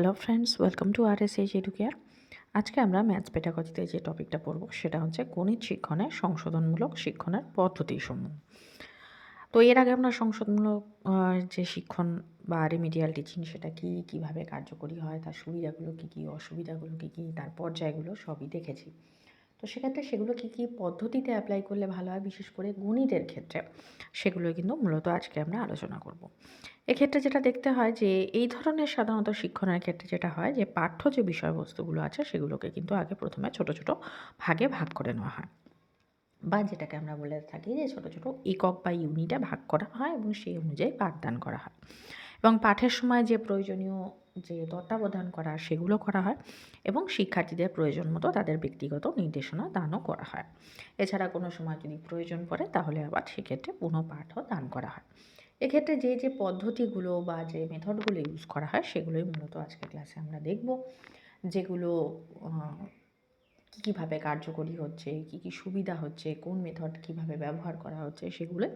Hello friends welcome to R S H educare আজকে আমরা maths পেটাগজিতে যে টপিকটা পড়ব, সেটা হচ্ছে গণিত শিক্ষণে সংশোধনমূলক শিক্ষণের পদ্ধতি সম্বন্ধে তো এর আগে আমরা সংশোধনমূলক যে শিক্ষণ বা রেমিডিয়াল টিচিং সেটা কি, কীভাবে কার্যকরী হয়, তার সুবিধাগুলো কী কী, অসুবিধাগুলো কী কী, তার পর্যায়গুলো সবই দেখেছি। তো সেক্ষেত্রে সেগুলো কী কী পদ্ধতিতে অ্যাপ্লাই করলে ভালো হয়? বিশেষ করে গণিতের ক্ষেত্রে সেগুলো কিন্তু মূলত আজকে আমরা আলোচনা করব। এক্ষেত্রে যেটা দেখতে হয় যে, এই ধরনের সাধারণত শিক্ষণের ক্ষেত্রে যেটা হয় যে, পাঠ্য যে বিষয়বস্তুগুলো আছে সেগুলোকে কিন্তু আগে প্রথমে ছোট ছোট ভাগে ভাগ করে নেওয়া হয়। বা যেটাকে আমরা বলে থাকি যে, ছোট ছোট একক বা ইউনিটে ভাগ করা হয় এবং সেই অনুযায়ী পাঠদান করা হয়। এবং পাঠের সময় যে প্রয়োজনীয় যে তত্ত্বাবধান করা সেগুলো করা হয় এবং শিক্ষার্থীদের প্রয়োজন মতো তাদের ব্যক্তিগত নির্দেশনা দানও করা হয়। এছাড়া কোনো সময় যদি প্রয়োজন পড়ে তাহলে আবার সেক্ষেত্রে পুনঃ পাঠও দান করা হয়। এক্ষেত্রে যে যে পদ্ধতিগুলো বা যে মেথডগুলো ইউজ করা হয় সেগুলোই মূলত আজকে ক্লাসে আমরা দেখব। যেগুলো কী, কীভাবে কার্যকরী হচ্ছে, কী কী সুবিধা হচ্ছে, কোন মেথড কীভাবে ব্যবহার করা হচ্ছে সেগুলো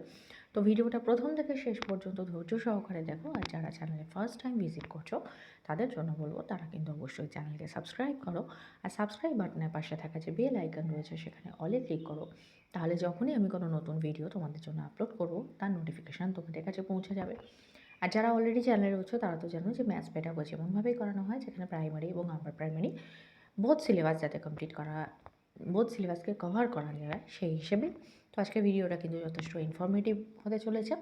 তো ভিডিওটা প্রথম থেকে শেষ পর্যন্ত ধৈর্য সহকারে দেখো, আর যারা চ্যানেলে ফার্স্ট টাইম ভিজিট করছ, তাদের জন্য বলব তারা কিন্তু অবশ্যই চ্যানেলকে সাবস্ক্রাইব করো, আর সাবস্ক্রাইব বাটনের পাশে থাকা যে বেল আইকন রয়েছে, সেখানে অলে ক্লিক করো। তাহলে যখনই আমি কোনো নতুন ভিডিও তোমাদের জন্য আপলোড করব, তার নোটিফিকেশান তোমাদের কাছে পৌঁছে যাবে। আর যারা অলরেডি চ্যানেলে রয়েছে, তারা তো জানো যে ম্যাথস পেটাগো যেমনভাবেই করানো হয়, যেখানে প্রাইমারি এবং আপার প্রাইমারি বোধ সিলেবাস যাতে কমপ্লিট করা বোধ সিলেবাসকে কভার করা যায়, সেই হিসেবে তো আজকে ভিডিওটা কিন্তু যথেষ্ট ইনফরমেটিভ হতে চলেছে।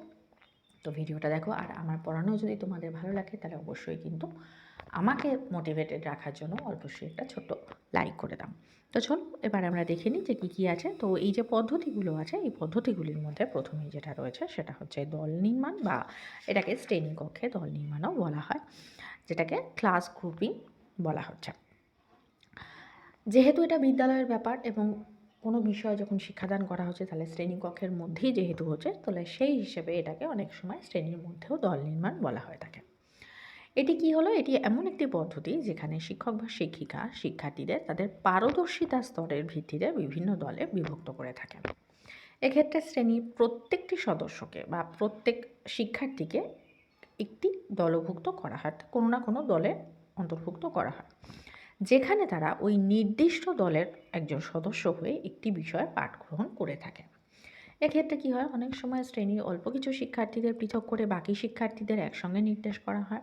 তো ভিডিওটা দেখো, আর আমার পড়ানো যদি তোমাদের ভালো লাগে, তাহলে অবশ্যই কিন্তু আমাকে মোটিভেটেড রাখার জন্য অবশ্যই একটা ছোট্ট লাইক করে দাও। তো চলো, এবার আমরা দেখে নিই যে কী কী আছে। তো এই যে পদ্ধতিগুলো আছে, এই পদ্ধতিগুলির মধ্যে প্রথমেই যেটা রয়েছে, সেটা হচ্ছে দল নির্মাণ বা এটাকে শ্রেণি কক্ষে দল নির্মাণও বলা হয়, যেটাকে ক্লাস গ্রুপিং বলা হচ্ছে। যেহেতু এটা বিদ্যালয়ের ব্যাপার এবং কোনো বিষয় যখন শিক্ষাদান করা হচ্ছে, তাহলে শ্রেণীকক্ষের মধ্যেই যেহেতু হচ্ছে, তাহলে সেই হিসেবে এটাকে অনেক সময় শ্রেণির মধ্যেও দল নির্মাণ বলা হয়ে থাকে। এটি কি হলো? এটি এমন একটি পদ্ধতি যেখানে শিক্ষক বা শিক্ষিকা, শিক্ষার্থীদের তাদের পারদর্শিতা স্তরের ভিত্তিতে বিভিন্ন দলে বিভক্ত করে থাকেন এক্ষেত্রে শ্রেণির প্রত্যেকটি সদস্যকে বা প্রত্যেক শিক্ষার্থীকে একটি দলভুক্ত করা হয়, কোনো না কোনো দলে অন্তর্ভুক্ত করা হয়। যেখানে তারা ওই নির্দিষ্ট দলের একজন সদস্য হয়ে একটি বিষয়ে পাঠ গ্রহণ করে থাকে। এক্ষেত্রে কী হয়? অনেক সময় শ্রেণির অল্প কিছু শিক্ষার্থীদের পৃথক করে বাকি শিক্ষার্থীদের একসঙ্গে নির্দেশ করা হয়।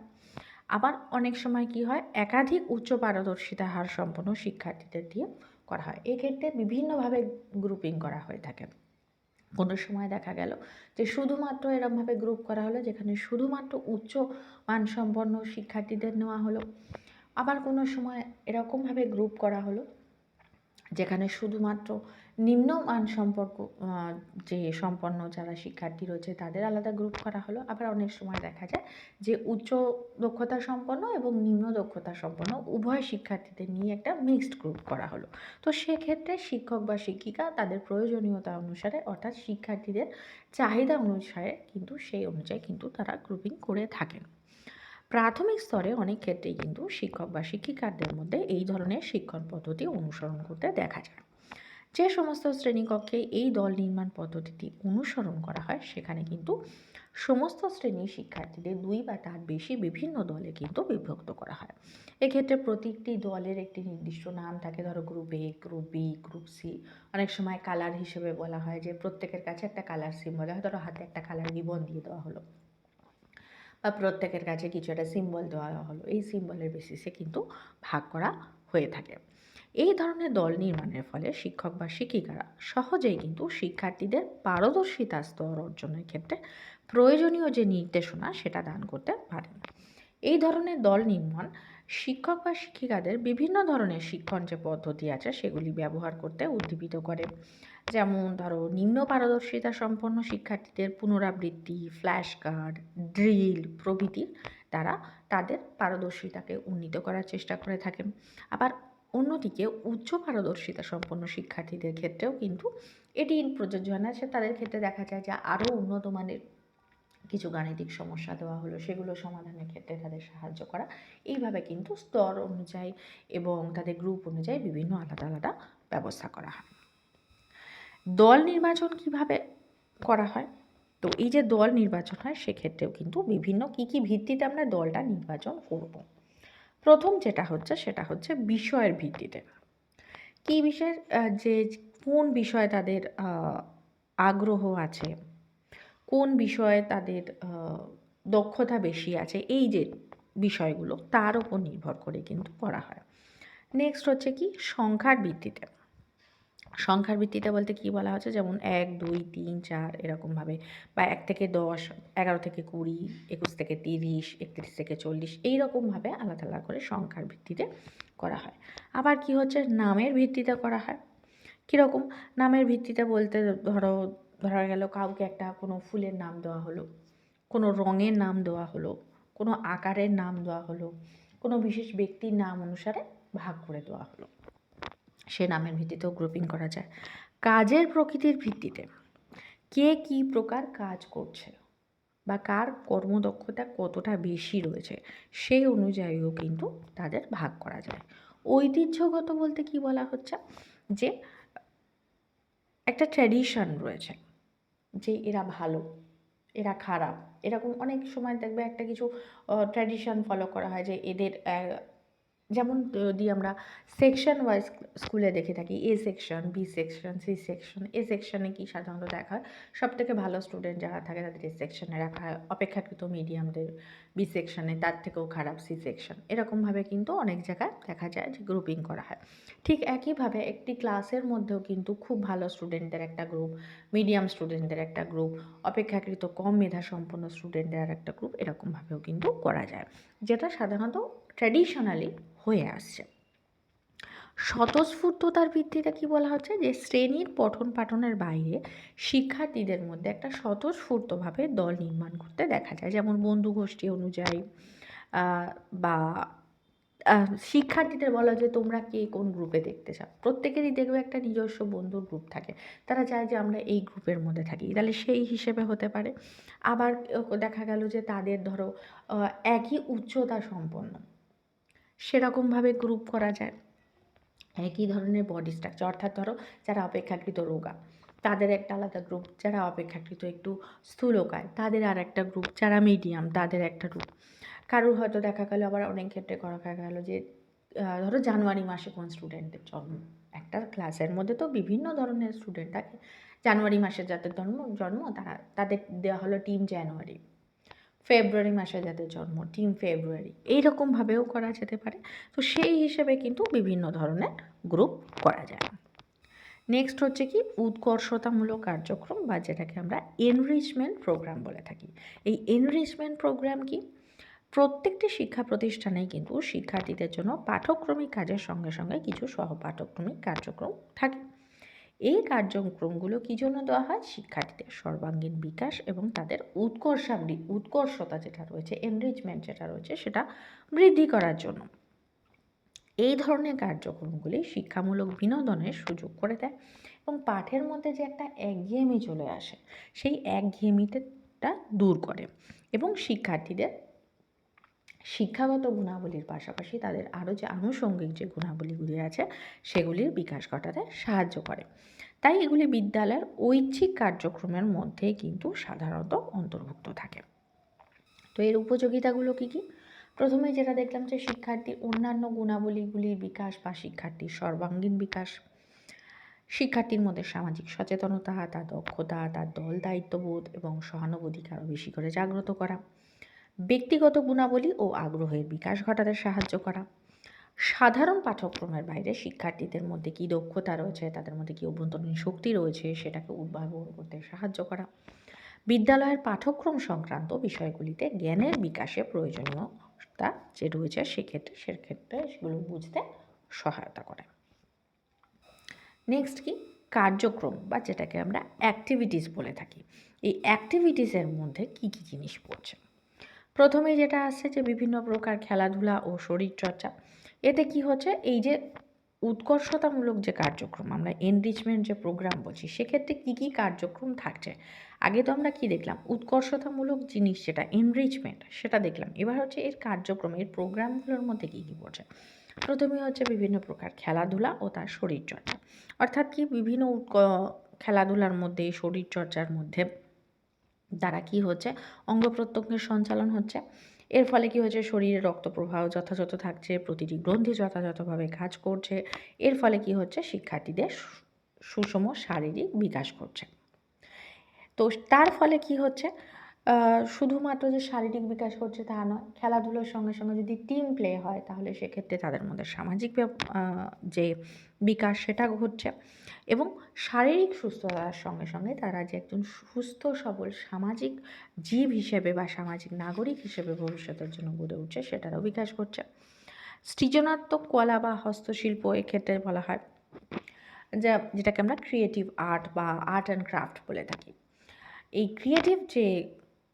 আবার অনেক সময় কি হয়? একাধিক উচ্চ পারদর্শিতা হার সম্পন্ন শিক্ষার্থীদের দিয়ে করা হয়। এক্ষেত্রে বিভিন্নভাবে গ্রুপিং করা হয়ে থাকে। কোনো সময় দেখা গেল যে শুধুমাত্র এরমভাবে গ্রুপ করা হলো, যেখানে শুধুমাত্র উচ্চ মানসম্পন্ন শিক্ষার্থীদের নেওয়া হলো। আবার কোনো সময় এরকমভাবে গ্রুপ করা হলো, যেখানে শুধুমাত্র নিম্ন মান সম্পর্ক যে সম্পন্ন যারা শিক্ষার্থী রয়েছে তাদের আলাদা গ্রুপ করা হলো। আবার অনেক সময় দেখা যায় যে উচ্চ দক্ষতা সম্পন্ন এবং নিম্ন দক্ষতা সম্পন্ন উভয় শিক্ষার্থীদের নিয়ে একটা মিক্সড গ্রুপ করা হলো। তো সেক্ষেত্রে শিক্ষক বা শিক্ষিকা তাদের প্রয়োজনীয়তা অনুসারে, অর্থাৎ শিক্ষার্থীদের চাহিদা অনুসারে কিন্তু সেই অনুযায়ী কিন্তু তারা গ্রুপিং করে থাকেন। প্রাথমিক স্তরে অনেক ক্ষেত্রেই কিন্তু শিক্ষক বা শিক্ষিকাদের মধ্যে এই ধরনের শিক্ষণ পদ্ধতি অনুসরণ করতে দেখা যায়। যে সমস্ত শ্রেণীকক্ষে এই দল নির্মাণ পদ্ধতিটি অনুসরণ করা হয়, সেখানে কিন্তু সমস্ত শ্রেণির শিক্ষার্থীদের দুই বা তার বেশি বিভিন্ন দলে কিন্তু বিভক্ত করা হয়। এক্ষেত্রে প্রতিটি দলের একটি নির্দিষ্ট নাম থাকে, ধরো group A group B group C অনেক সময় কালার হিসেবে বলা হয় যে প্রত্যেকের কাছে একটা কালার সিম্বল হয়, ধরো হাতে একটা কালার রিবন দিয়ে দেওয়া হলো। প্রত্যেকের কাছে কিছু একটা সিম্বল দেওয়া হলো, এই সিম্বলের বেসিসে কিন্তু ভাগ করা হয়ে থাকে। এই ধরনের দল নির্মাণের ফলে শিক্ষক বা শিক্ষিকারা সহজেই কিন্তু শিক্ষার্থীদের পারদর্শিতা স্তর অর্জনের ক্ষেত্রে প্রয়োজনীয় যে নির্দেশনা সেটা দান করতে পারেন। এই ধরনের দল নির্মাণ শিক্ষক বা শিক্ষিকাদের বিভিন্ন ধরনের শিক্ষণ যে পদ্ধতি আছে সেগুলি ব্যবহার করতে উদ্দীপিত করে। যেমন ধরো নিম্ন পারদর্শিতা সম্পন্ন শিক্ষার্থীদের পুনরাবৃত্তি ফ্ল্যাশ কার্ড ড্রিল প্রভৃতির দ্বারা তাদের পারদর্শিতাকে উন্নীত করার চেষ্টা করে থাকেন। আবার অন্যদিকে উচ্চ পারদর্শিতা সম্পন্ন শিক্ষার্থীদের ক্ষেত্রেও কিন্তু এটি প্রযোজ্য হয় না। সে তাদের ক্ষেত্রে দেখা যায় যে আরও উন্নত মানের কিছু গাণিতিক সমস্যা দেওয়া হলো, সেগুলো সমাধানের ক্ষেত্রে তাদের সাহায্য করা। এইভাবে কিন্তু স্তর অনুযায়ী এবং তাদের গ্রুপ অনুযায়ী বিভিন্ন আলাদা আলাদা ব্যবস্থা করা হয়। দল নির্বাচন কীভাবে করা হয়? তো এই যে দল নির্বাচন হয়, সেক্ষেত্রেও কিন্তু বিভিন্ন কী কী ভিত্তিতে আমরা দলটা নির্বাচন করব। প্রথম যেটা হচ্ছে, সেটা হচ্ছে বিষয়ের ভিত্তিতে। কি বিষয়ের যে কোন বিষয়ে তাদের আগ্রহ আছে? কোন বিষয়ে তাদের দক্ষতা বেশি আছে? এই যে বিষয়গুলো, তার উপর নির্ভর করে কিন্তু করা হয়। নেক্সট হচ্ছে কি? সংখ্যার ভিত্তিতে। সংখ্যার ভিত্তিতে বলতে কি বলা হচ্ছে? যেমন এক, দুই, তিন, চার এরকমভাবে বা এক থেকে দশ, এগারো থেকে কুড়ি, একুশ থেকে তিরিশ, একত্রিশ থেকে চল্লিশ এইরকমভাবে আলাদা আলাদা করে সংখ্যার ভিত্তিতে করা হয়। আবার কি হচ্ছে? নামের ভিত্তিতে করা হয়। কীরকম? নামের ভিত্তিতে বলতে ধরো, ধরা গেল কাউকে একটা কোনো ফুলের নাম দেওয়া হলো, কোনো রঙের নাম দেওয়া হলো, কোনো আকারের নাম দেওয়া হলো, কোনো বিশেষ ব্যক্তির নাম অনুসারে ভাগ করে দেওয়া হলো। সে নামের ভিত্তিতেও গ্রুপিং করা যায়। কাজের প্রকৃতির ভিত্তিতে কে কী প্রকার কাজ করছে বা কার কর্মদক্ষতা কতটা বেশি রয়েছে সেই অনুযায়ীও কিন্তু তাদের ভাগ করা যায়। ঐতিহ্যগত বলতে কি বলা হচ্ছে? যে একটা ট্র্যাডিশন রয়েছে যে এরা ভালো, এরা খারাপ, এরকম অনেক সময় দেখবে একটা কিছু ট্র্যাডিশন ফলো করা হয় যে এদের যেমন যদি আমরা সেকশন ওয়াইজ স্কুলে দেখে থাকি A section B section C section A সেকশনে কি সাধারণত দেখা হয়? সব থেকে ভালো স্টুডেন্ট যারা থাকে তাদের এ সেকশনে রাখা হয়। অপেক্ষাকৃত মিডিয়ামদের বি সেকশনে তার থেকেও খারাপ সি সেকশন এরকমভাবে কিন্তু অনেক জায়গায় দেখা যায় যে গ্রুপিং করা হয়। ঠিক একইভাবে একটি ক্লাসের মধ্যেও কিন্তু খুব ভালো স্টুডেন্টদের একটা গ্রুপ মিডিয়াম স্টুডেন্টদের একটা গ্রুপ অপেক্ষাকৃত কম মেধা সম্পন্ন স্টুডেন্টদের আর একটা গ্রুপ এরকমভাবেও কিন্তু করা যায়। যেটা সাধারণত ট্র্যাডিশনালি হয়ে আসছে। স্বতঃস্ফূর্ততার ভিত্তিতে কি বলা হচ্ছে? যে শ্রেণির পঠন পাঠনের বাইরে শিক্ষার্থীদের মধ্যে একটা স্বতঃস্ফূর্তভাবে দল নির্মাণ করতে দেখা যায়। যেমন বন্ধু গোষ্ঠী অনুযায়ী বা শিক্ষার্থীদের বলা যে তোমরা কে, কোন গ্রুপে দেখতে চাও? প্রত্যেকেরই দেখবে একটা নিজস্ব বন্ধুর গ্রুপ থাকে। তারা চায় যে আমরা এই গ্রুপের মধ্যে থাকি। তাহলে সেই হিসেবে হতে পারে। আবার দেখা গেল যে তাদের ধরো একই উচ্চতা সম্পন্ন। সেরকমভাবে গ্রুপ করা যায়। একই ধরনের বডি স্ট্রাকচার অর্থাৎ ধরো যারা অপেক্ষাকৃত রোগা, তাদের একটা আলাদা গ্রুপ যারা অপেক্ষাকৃত একটু স্থূলকায়, তাদের আর একটা গ্রুপ যারা মিডিয়াম তাদের একটা গ্রুপ কারোর হয়তো দেখা গেল আবার অনেক ক্ষেত্রে দেখা গেল যে ধরো জানুয়ারি মাসে কোন স্টুডেন্টের জন্ম? একটা ক্লাসের মধ্যে তো বিভিন্ন ধরনের স্টুডেন্ট থাকে। জানুয়ারি মাসে যাদের জন্ম জন্ম, তারা, তাদের দেওয়া হলো টিম জানুয়ারি ফেব্রুয়ারি মাসে যাদের জন্ম টিম ফেব্রুয়ারি। এইরকমভাবেও করা যেতে পারে। তো সেই হিসেবে কিন্তু বিভিন্ন ধরনের গ্রুপ করা যায়। নেক্সট হচ্ছে কি? উৎকর্ষতামূলক কার্যক্রম বা যেটাকে আমরা এনরিচমেন্ট প্রোগ্রাম বলে থাকি। এই এনরিচমেন্ট প্রোগ্রাম কি? প্রত্যেকটি শিক্ষা প্রতিষ্ঠানেই কিন্তু শিক্ষার্থীদের জন্য পাঠক্রমিক কাজের সঙ্গে সঙ্গে কিছু সহপাঠক্রমিক কার্যক্রম থাকে। এই কার্যক্রমগুলো কী জন্য দেওয়া হয়? শিক্ষার্থীদের সর্বাঙ্গীন বিকাশ এবং তাদের উৎকর্ষাবৃ, উৎকর্ষতা যেটা রয়েছে এনরিচমেন্ট যেটা রয়েছে, সেটা বৃদ্ধি করার জন্য। এই ধরনের কার্যক্রমগুলি শিক্ষামূলক বিনোদনের সুযোগ করে দেয় এবং পাঠের মধ্যে যে একটা একঘেয়েমি চলে আসে, সেই একঘেয়েমিটা দূর করে এবং শিক্ষার্থীদের শিক্ষাগত গুণাবলীর পাশাপাশি তাদের আরও যে আনুষঙ্গিক যে গুণাবলীগুলি আছে, সেগুলির বিকাশ ঘটাতে সাহায্য করে। তাই এগুলি বিদ্যালয়ের ঐচ্ছিক কার্যক্রমের মধ্যে কিন্তু সাধারণত অন্তর্ভুক্ত থাকে। তো এর উপযোগিতাগুলো কী কী? প্রথমে যেটা দেখলাম যে শিক্ষার্থীর অন্যান্য গুণাবলীগুলির বিকাশ বা শিক্ষার্থীর সর্বাঙ্গীন বিকাশ, শিক্ষার্থীর মধ্যে সামাজিক সচেতনতা, তার দক্ষতা, তার দল দায়িত্ববোধ এবং সহানুভূতিকে আরও বেশি করে জাগ্রত করা। ব্যক্তিগত গুণাবলী ও আগ্রহের বিকাশ ঘটাতে সাহায্য করা। সাধারণ পাঠ্যক্রমের বাইরে শিক্ষার্থীদের মধ্যে কী দক্ষতা রয়েছে, তাদের মধ্যে কী অভ্যন্তরীণ শক্তি রয়েছে, সেটাকে উদ্ভাবন করতে সাহায্য করা। বিদ্যালয়ের পাঠ্যক্রম সংক্রান্ত বিষয়গুলিতে জ্ঞানের বিকাশে প্রয়োজনীয়তা যে রয়েছে সেক্ষেত্রে সেক্ষেত্রে সেগুলো বুঝতে সহায়তা করে। নেক্সট কি? কার্যক্রম বা যেটাকে আমরা অ্যাক্টিভিটিস বলে থাকি। এই অ্যাক্টিভিটিসের মধ্যে কী কী জিনিস পড়ছে? প্রথমেই যেটা আসছে যে বিভিন্ন প্রকার খেলাধুলা ও শরীরচর্চা। এতে কি হচ্ছে? এই যে উৎকর্ষতামূলক যে কার্যক্রম, আমরা এনরিচমেন্ট যে প্রোগ্রাম বলছি, সেক্ষেত্রে কী কী কার্যক্রম থাকছে? আগে তো আমরা কি দেখলাম? উৎকর্ষতামূলক জিনিস যেটা এনরিচমেন্ট সেটা দেখলাম। এবার হচ্ছে এর কার্যক্রম, এর প্রোগ্রামগুলোর মধ্যে কী কী পড়ছে? প্রথমে হচ্ছে বিভিন্ন প্রকার খেলাধুলা ও তার শরীরচর্চা। অর্থাৎ কি? বিভিন্ন খেলাধুলার মধ্যে, শরীরচর্চার মধ্যে দ্বারা কি হচ্ছে? অঙ্গ প্রত্যঙ্গের সঞ্চালন হচ্ছে। এর ফলে কি হচ্ছে? শরীরে রক্ত প্রবাহ যথাযথ থাকছে, প্রতিটি গ্রন্থি যথাযথভাবে কাজ করছে। এর ফলে কি হচ্ছে? শিক্ষার্থীদের সুষম শারীরিক বিকাশ ঘটছে। তো তার ফলে কি হচ্ছে? শুধুমাত্র যে শারীরিক বিকাশ করছে তা নয়, খেলাধুলোর সঙ্গে সঙ্গে যদি টিম প্লে হয়, তাহলে সেক্ষেত্রে তাদের মধ্যে সামাজিক যে বিকাশ সেটা ঘটছে এবং শারীরিক সুস্থতার সঙ্গে সঙ্গে তারা যে একজন সুস্থ, সবল সামাজিক জীব হিসেবে বা সামাজিক নাগরিক হিসেবে ভবিষ্যতের জন্য গড়ে উঠছে, সেটারও বিকাশ ঘটছে। সৃজনাত্মক কলা বা হস্তশিল্প এক্ষেত্রে বলা হয়, যা, যেটাকে আমরা ক্রিয়েটিভ আর্ট বা আর্ট অ্যান্ড ক্রাফট বলে থাকি। এই ক্রিয়েটিভ যে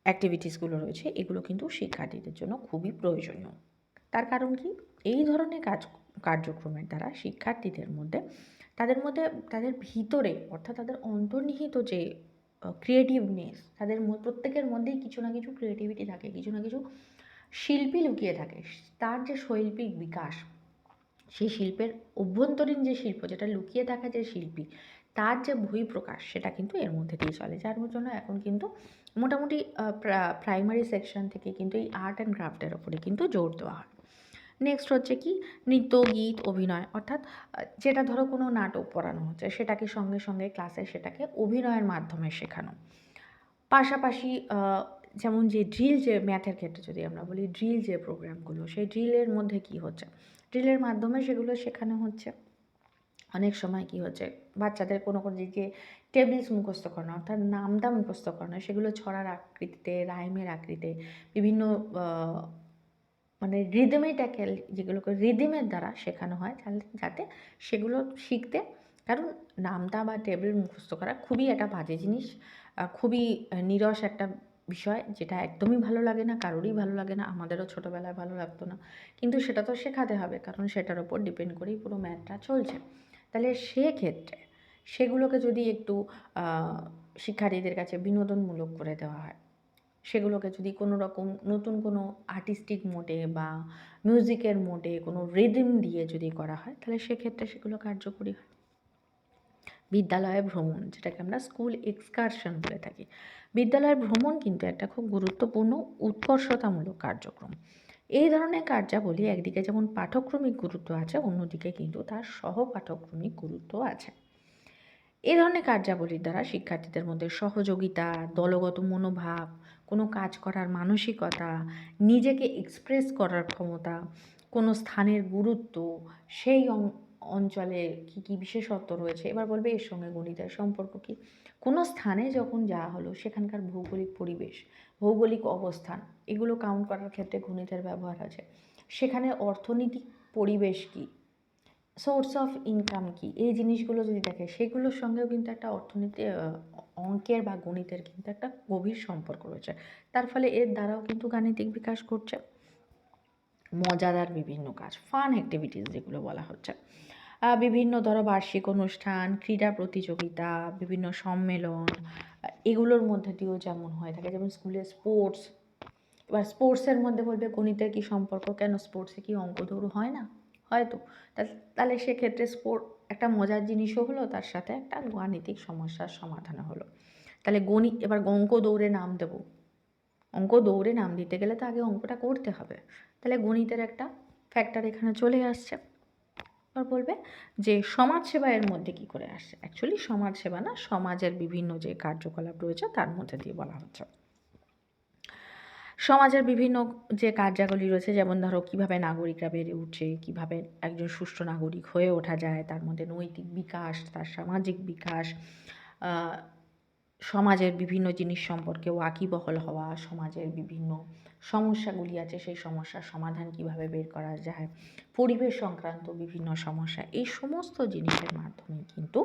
অ্যাক্টিভিটিসগুলো রয়েছে, এগুলো কিন্তু শিক্ষার্থীদের জন্য খুবই প্রয়োজনীয়। তার কারণ কি? এই ধরনের কাজ, কার্যক্রমের দ্বারা শিক্ষার্থীদের মধ্যে, তাদের মধ্যে, তাদের ভিতরে অর্থাৎ তাদের অন্তর্নিহিত যে ক্রিয়েটিভনেস তাদের প্রত্যেকের মধ্যেই কিছু না কিছু ক্রিয়েটিভিটি থাকে, কিছু না কিছু শিল্পী লুকিয়ে থাকে। তার যে শৈল্পিক বিকাশ, সেই শিল্পের অভ্যন্তরীণ যে শিল্প, যেটা লুকিয়ে থাকা যে শিল্পী, তার যে বহিঃপ্রকাশ, সেটা কিন্তু এর মধ্যে দিয়ে চলে, যার জন্য এখন কিন্তু মোটামুটি প্রাইমারি সেকশন থেকে কিন্তু এই আর্ট অ্যান্ড ক্রাফটের ওপরে কিন্তু জোর দেওয়া হয়। নেক্সট হচ্ছে কি? নৃত্য, গীত, অভিনয়। অর্থাৎ যেটা ধরো কোনো নাটক পড়ানো হচ্ছে, সেটাকে সঙ্গে সঙ্গে ক্লাসে সেটাকে অভিনয়ের মাধ্যমে শেখানো। পাশাপাশি যেমন যে ড্রিল যে ম্যাথের ক্ষেত্রে যদি আমরা বলি ড্রিল যে প্রোগ্রামগুলো সেই ড্রিলের মধ্যে কি হচ্ছে? ড্রিলের মাধ্যমে সেগুলো শেখানো হচ্ছে। অনেক সময় কি হচ্ছে, বাচ্চাদের কোনো কোনো দিকে টেবিলস মুখস্থ করানো, অর্থাৎ নামটা মুখস্থ করানো, সেগুলো ছড়ার আকৃতিতে রাইমের আকৃতিতে, বিভিন্ন মানে রিদমেটাকে যেগুলোকে রিদিমের দ্বারা শেখানো হয় যাতে সেগুলো শিখতে, কারণ নামটা বা টেবিল মুখস্থ করা খুবই একটা বাজে জিনিস খুবই নিরস একটা বিষয়, যেটা একদমই ভালো লাগে না, কারোরই ভালো লাগে না, আমাদেরও ছোটোবেলায় ভালো লাগতো না, কিন্তু সেটা তো শেখাতে হবে, কারণ সেটার ওপর ডিপেন্ড করেই পুরো ম্যাথটা চলছে। তাহলে সেক্ষেত্রে সেগুলোকে যদি একটু শিক্ষার্থীদের কাছে বিনোদনমূলক করে দেওয়া হয়, সেগুলোকে যদি কোনো রকম নতুন কোনো আর্টিস্টিক মোডে বা মিউজিকের মোডে কোনো রিদম দিয়ে যদি করা হয়, তাহলে সেক্ষেত্রে সেগুলো কার্যকরী হয়। বিদ্যালয়ে ভ্রমণ, যেটাকে আমরা স্কুল এক্সকারশন বলে থাকি। বিদ্যালয়ের ভ্রমণ কিন্তু একটা খুব গুরুত্বপূর্ণ, উৎকর্ষতামূলক কার্যক্রম। এই ধরনের কার্যাবলী একদিকে যেমন পাঠক্রমিক গুরুত্ব আছে, অন্যদিকে কিন্তু তার সহ পাঠক্রমিক গুরুত্ব আছে। এই ধরনের কার্যাবলীর দ্বারা শিক্ষার্থীদের মধ্যে সহযোগিতা, দলগত মনোভাব, কোনো কাজ করার মানসিকতা, নিজেকে এক্সপ্রেস করার ক্ষমতা, কোনো স্থানের গুরুত্ব, সেই অঞ্চলে কী কী বিশেষত্ব রয়েছে, এবার বলবে এর সঙ্গে গণিতের সম্পর্ক কী? কোনো স্থানে যখন যাওয়া হলো, সেখানকার ভৌগোলিক পরিবেশ, ভৌগোলিক অবস্থান, এগুলো কাউন্ট করার ক্ষেত্রে গণিতের ব্যবহার আছে। সেখানে অর্থনৈতিক পরিবেশ কী? সোর্স অফ ইনকাম কি? এই জিনিসগুলো যদি দেখে, সেগুলোর সঙ্গেও কিন্তু একটা অর্থনীতি অঙ্কের বা গণিতের কিন্তু একটা গভীর সম্পর্ক রয়েছে। তার ফলে এর দ্বারাও কিন্তু গাণিতিক বিকাশ করছে মজাদার বিভিন্ন কাজ ফান অ্যাক্টিভিটিস যেগুলো বলা হচ্ছে। বিভিন্ন ধরো বার্ষিক অনুষ্ঠান, ক্রীড়া প্রতিযোগিতা, বিভিন্ন সম্মেলন এগুলোর মধ্যে দিয়েও যেমন হয়ে থাকে, যেমন স্কুলে স্পোর্টস। এবার স্পোর্টসের মধ্যে বলবে গণিতের কি সম্পর্ক? কেন স্পোর্টসে কি অঙ্ক দৌড় হয় না? হয়তো। তাহলে সেক্ষেত্রে স্পোর্ট একটা মজার জিনিসও হলো, তার সাথে একটা গাণিতিক সমস্যার সমাধান হলো। তাহলে গণিত এবার অঙ্ক দৌড়ে নাম দেবো। অঙ্ক দৌড়ে নাম দিতে গেলে তো আগে অঙ্কটা করতে হবে। তাহলে গণিতের একটা ফ্যাক্টর এখানে চলে আসছে। এবার বলবে যে সমাজসেবা এর মধ্যে কি করে আসছে অ্যাকচুয়ালি সমাজসেবা না, সমাজের বিভিন্ন যে কার্যকলাপ রয়েছে তার মধ্যে দিয়ে বলা হচ্ছে। সমাজের বিভিন্ন যে কার্যাবলী রয়েছে, যেমন ধরো কীভাবে নাগরিকরা বেড়ে উঠছে কীভাবে একজন সুষ্ঠু নাগরিক হয়ে ওঠা যায়, তার মধ্যে নৈতিক বিকাশ, তার সামাজিক বিকাশ সমাজের বিভিন্ন জিনিস সম্পর্কে ওয়াকিবহল হওয়া, সমাজের বিভিন্ন সমস্যাগুলি আছে, সেই সমস্যার সমাধান কীভাবে বের করা যায়, পরিবেশ সংক্রান্ত বিভিন্ন সমস্যা, এই সমস্ত জিনিসের মাধ্যমে কিন্তু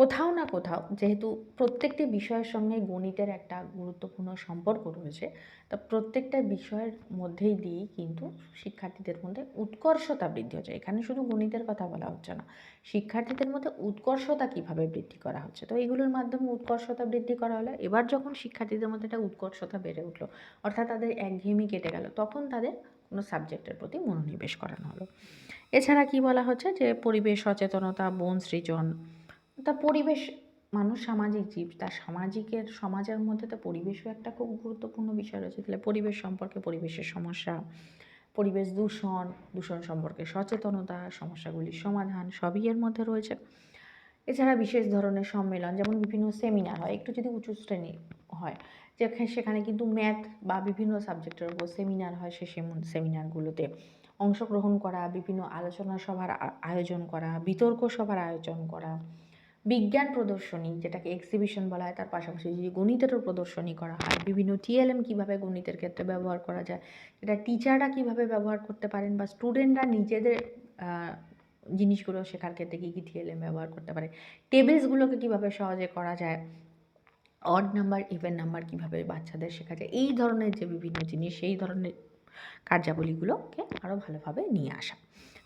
কোথাও না কোথাও যেহেতু প্রত্যেকটি বিষয়ের সঙ্গে গণিতের একটা গুরুত্বপূর্ণ সম্পর্ক রয়েছে, তা প্রত্যেকটা বিষয়ের মধ্যেই দিয়েই কিন্তু শিক্ষার্থীদের মধ্যে উৎকর্ষতা বৃদ্ধি হচ্ছে। এখানে শুধু গণিতের কথা বলা হচ্ছে না, শিক্ষার্থীদের মধ্যে উৎকর্ষতা কীভাবে বৃদ্ধি করা হচ্ছে? তো এগুলোর মাধ্যমে উৎকর্ষতা বৃদ্ধি করা হলো, এবার যখন শিক্ষার্থীদের মধ্যে একটা উৎকর্ষতা বেড়ে উঠল, অর্থাৎ তাদের একঘেয়েমি কেটে গেল, তখন তাদের কোনো সাবজেক্টের প্রতি মনোনিবেশ করানো হলো। এছাড়া কি বলা হচ্ছে? যে পরিবেশ সচেতনতা, বন সৃজন তা পরিবেশ, মানুষ সামাজিক জীব তার সামাজিকের, সমাজের মধ্যে তো পরিবেশও একটা খুব গুরুত্বপূর্ণ বিষয় রয়েছে। তাহলে পরিবেশ সম্পর্কে, পরিবেশের সমস্যা, পরিবেশ দূষণ দূষণ সম্পর্কে সচেতনতা, সমস্যাগুলির সমাধান সবই এর মধ্যে রয়েছে। এছাড়া বিশেষ ধরনের সম্মেলন, যেমন বিভিন্ন সেমিনার হয়, একটু যদি উঁচু শ্রেণি হয়, যেখানে, সেখানে কিন্তু ম্যাথ বা বিভিন্ন সাবজেক্টের উপর সেমিনার হয়, সে সেমন- সেমিনারগুলোতে অংশগ্রহণ করা, বিভিন্ন আলোচনা সভার আয়োজন করা, বিতর্ক সভার আয়োজন করা বিজ্ঞান প্রদর্শনী, যেটাকে এক্সিবিশন বলা হয়, তার পাশাপাশি যদি গণিতেরও প্রদর্শনী করা হয়, বিভিন্ন টিএলএম কীভাবে গণিতের ক্ষেত্রে ব্যবহার করা যায় এটা টিচাররা কীভাবে ব্যবহার করতে পারেন বা স্টুডেন্টরা নিজেদের জিনিসগুলো শেখার ক্ষেত্রে কী কী টিএলএম ব্যবহার করতে পারে টেবিলসগুলোকে কীভাবে সহজে করা যায় অড নাম্বার ইভেন নাম্বার কীভাবে বাচ্চাদের শেখা যায়, এই ধরনের যে বিভিন্ন জিনিস, সেই ধরনের কার্যাবলীগুলোকে আরও ভালোভাবে নিয়ে আসা।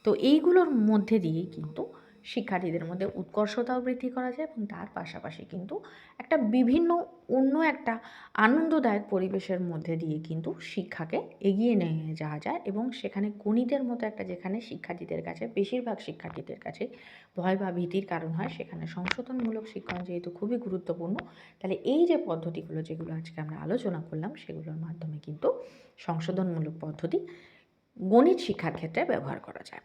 তো এইগুলোর মধ্যে দিয়েই কিন্তু শিক্ষার্থীদের মধ্যে উৎকর্ষতাও বৃদ্ধি করা যায় এবং তার পাশাপাশি কিন্তু একটা বিভিন্ন অন্য একটা আনন্দদায়ক পরিবেশের মধ্যে দিয়ে কিন্তু শিক্ষাকে এগিয়ে নিয়ে যাওয়া যায় এবং সেখানে গণিতের মতো একটা যেখানে শিক্ষার্থীদের কাছে, বেশিরভাগ শিক্ষার্থীদের কাছে ভয় বা ভীতির কারণ হয়, সেখানে সংশোধনমূলক শিক্ষণ যেহেতু খুবই গুরুত্বপূর্ণ, তাহলে এই যে পদ্ধতিগুলো যেগুলো আজকে আমরা আলোচনা করলাম, সেগুলোর মাধ্যমে কিন্তু সংশোধনমূলক পদ্ধতি গণিত শিক্ষার ক্ষেত্রে ব্যবহার করা যায়।